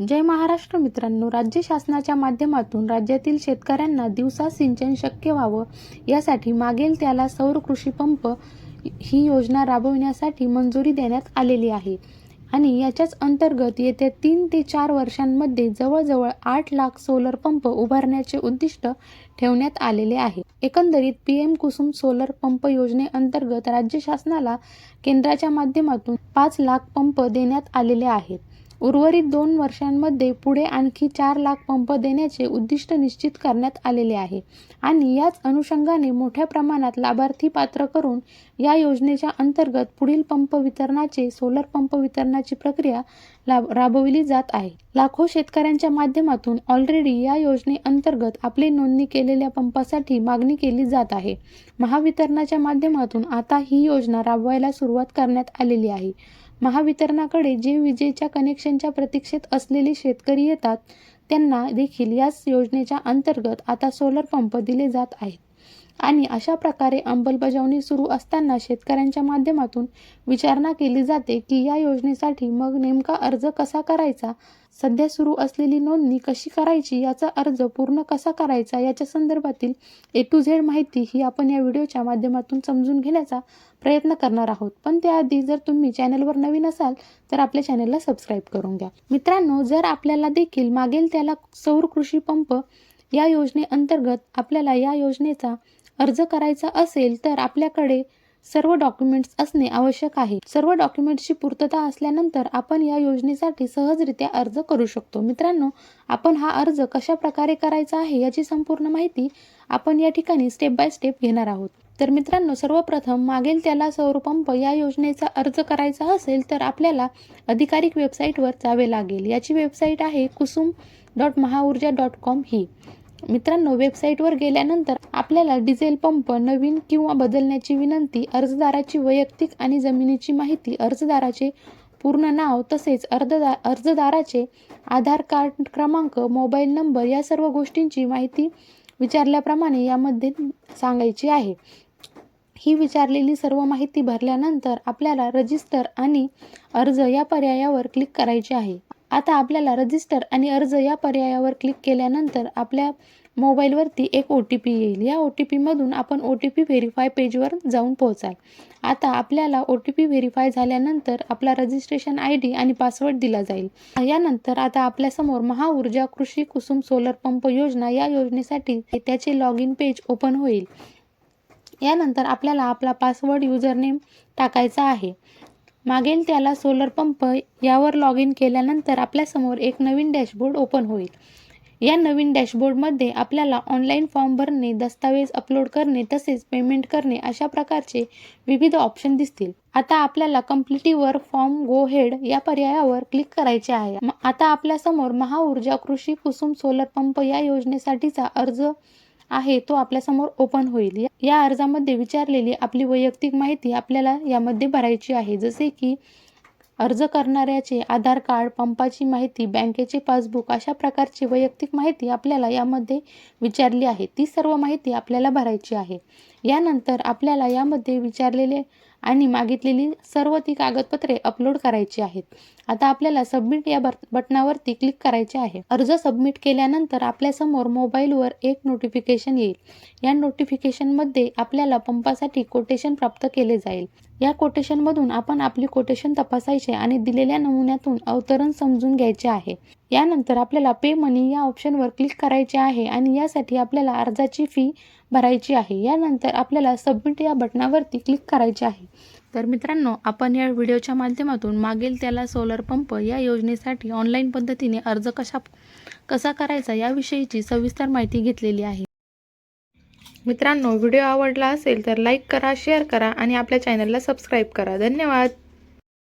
जय महाराष्ट्र मित्रांनो. राज्य शासनाच्या माध्यमातून राज्यातील शेतकऱ्यांना दिवसा सिंचन शक्य व्हावं यासाठी मागेल त्याला सौर कृषी पंप ही योजना राबविण्यासाठी मंजुरी देण्यात आलेली आहे. आणि याच्याच अंतर्गत येत्या तीन ते चार वर्षांमध्ये जवळजवळ आठ लाख सोलर पंप उभारण्याचे उद्दिष्ट ठेवण्यात आलेले आहे. एकंदरीत P M Kusum solar pump योजनेअंतर्गत राज्य शासनाला केंद्राच्या माध्यमातून पाच लाख पंप देण्यात आलेले आहेत. उर्वरित दोन वर्षांमध्ये पुढे आणखी चार लाख पंप देण्याचे उद्दिष्ट निश्चित करण्यात आलेले आहे. आणि याच अनुषंगाने मोठ्या प्रमाणात लाभार्थी पात्र करून या योजनेच्या अंतर्गत पुढील पंप वितरणाचे सोलर पंप वितरणाची प्रक्रिया राबविली जात आहे. लाखो शेतकऱ्यांच्या माध्यमातून ऑलरेडी या योजनेअंतर्गत आपली नोंदणी केलेल्या पंपासाठी मागणी केली जात आहे. महावितरणाच्या माध्यमातून आता ही योजना राबवायला सुरुवात करण्यात आलेली आहे. महावितरणाकडे जे विजेच्या कनेक्शनच्या प्रतीक्षेत असलेले शेतकरी येतात त्यांना देखील याच योजनेच्या अंतर्गत आता सोलर पंप दिले जात आहेत. आणि अशा प्रकारे अंमलबजावणी सुरू असताना शेतकऱ्यांच्या माध्यमातून विचारणा केली जाते की या योजनेसाठी मग नेमका अर्ज कसा करायचा? सध्या सुरू असलेली नोंदणी कशी करायची? याचा अर्ज पूर्ण कसा करायचा? याच्या संदर्भातील ए टू झेड माहिती ही आपण या व्हिडिओच्या माध्यमातून समजून घेण्याचा प्रयत्न करणार आहोत. पण त्याआधी जर तुम्ही चॅनलवर नवीन असाल तर आपल्या चॅनलला सबस्क्राईब करून घ्या. मित्रांनो जर आपल्याला देखील मागेल त्याला सौर कृषी पंप या योजनेअंतर्गत आपल्याला या योजनेचा अर्ज करायचा असेल तर आपल्याकडे सर्व डॉक्युमेंट्स असणे आवश्यक आहे. सर्व डॉक्युमेंट्सची पूर्तता असल्यानंतर आपण या योजनेसाठी सहजरित्या अर्ज करू शकतो. मित्रांनो आपण हा अर्ज कशा प्रकारे करायचा आहे याची संपूर्ण माहिती आपण या ठिकाणी स्टेप बाय स्टेप घेणार आहोत. तर मित्रांनो सर्वप्रथम मागेल त्याला सौरपंप या योजनेचा अर्ज करायचा असेल तर आपल्याला अधिकारिक वेबसाईटवर जावे लागेल. याची वेबसाईट आहे Kusum dot Mahaurja dot com ही. मित्रांनो वेबसाईटवर गेल्यानंतर आपल्याला डिझेल पंप नवीन किंवा बदलण्याची विनंती अर्जदाराची वैयक्तिक आणि जमिनीची माहिती अर्जदाराचे पूर्ण नाव तसेच अर्जदा अर्जदाराचे आधार कार्ड क्रमांक मोबाईल नंबर या सर्व गोष्टींची माहिती विचारल्याप्रमाणे यामध्ये सांगायची आहे. ही विचारलेली सर्व माहिती भरल्यानंतर आपल्याला रजिस्टर आणि अर्ज या पर्यायावर क्लिक करायचे आहे. आता आपल्याला रजिस्टर आणि अर्ज या पर्यायावर क्लिक केल्यानंतर आपल्या मोबाईलवरती एक ओ टी पी येईल. या ओ टी पीमधून आपण ओ टी पी व्हेरीफाय पेजवर जाऊन पोहोचाल. आता आपल्याला ओ टी पी व्हेरीफाय झाल्यानंतर आपला रजिस्ट्रेशन आय डी आणि पासवर्ड दिला जाईल. यानंतर आता आपल्यासमोर महाऊर्जा कृषी कुसुम सोलर पंप योजना या योजनेसाठी त्याचे लॉग इन पेज ओपन होईल. यानंतर आपल्याला आपला पासवर्ड युजरनेम टाकायचा आहे. मागेल त्याला सोलर पंप यावर लॉग इन केल्यानंतर आपल्यासमोर एक नवीन डॅशबोर्ड ओपन होईल. या नवीन डॅशबोर्डमध्ये आपल्याला ऑनलाईन फॉर्म भरणे दस्तावेज अपलोड करणे तसेच पेमेंट करणे अशा प्रकारचे विविध ऑप्शन दिसतील. आता आपल्याला कम्प्लिटीवर फॉर्म गो हेड या पर्यायावर क्लिक करायचे आहे. आता आपल्यासमोर महाऊर्जा कृषी कुसुम सोलर पंप या योजनेसाठीचा अर्ज आहे तो आपल्यासमोर ओपन होईल. या- अर्जामध्ये विचारलेली आपली वैयक्तिक माहिती आपल्याला यामध्ये भरायची आहे. जसे की अर्ज करणाऱ्याचे आधार कार्ड पंपाची माहिती बँकेचे पासबुक अशा प्रकारची वैयक्तिक माहिती आपल्याला यामध्ये विचारली आहे. ती सर्व माहिती आपल्याला भरायची आहे. यानंतर आपल्याला यामध्ये विचारलेले आणि मागितलेली सर्व ती कागदपत्रे अपलोड करायची आहेत. आता आपल्याला सबमिट या बट बटनावरती क्लिक करायचे आहे. अर्ज सबमिट केल्यानंतर आपल्यासमोर मोबाईलवर एक नोटिफिकेशन येईल. या नोटिफिकेशनमध्ये आपल्याला पंपासाठी कोटेशन प्राप्त केले जाईल. या कोटेशनमधून आपण आपली कोटेशन तपासायचे आणि दिलेल्या नमुन्यातून अवतरण समजून घ्यायचे आहे. यानंतर आपल्याला पे मनी या ऑप्शनवर क्लिक करायचे आहे आणि यासाठी आपल्याला अर्जाची फी भरायची आहे. यानंतर आपल्याला सबमिट या बटनावरती क्लिक करायचे आहे. तर मित्रांनो आपण या व्हिडिओच्या माध्यमातून मागेल त्याला सोलर पंप या योजनेसाठी ऑनलाईन पद्धतीने अर्ज कशा कसा करायचा याविषयीची सविस्तर माहिती घेतलेली आहे. मित्रांनो व्हिडिओ आवडला असेल तर लाईक करा शेअर करा आणि आपल्या चॅनलला सबस्क्राईब करा. धन्यवाद!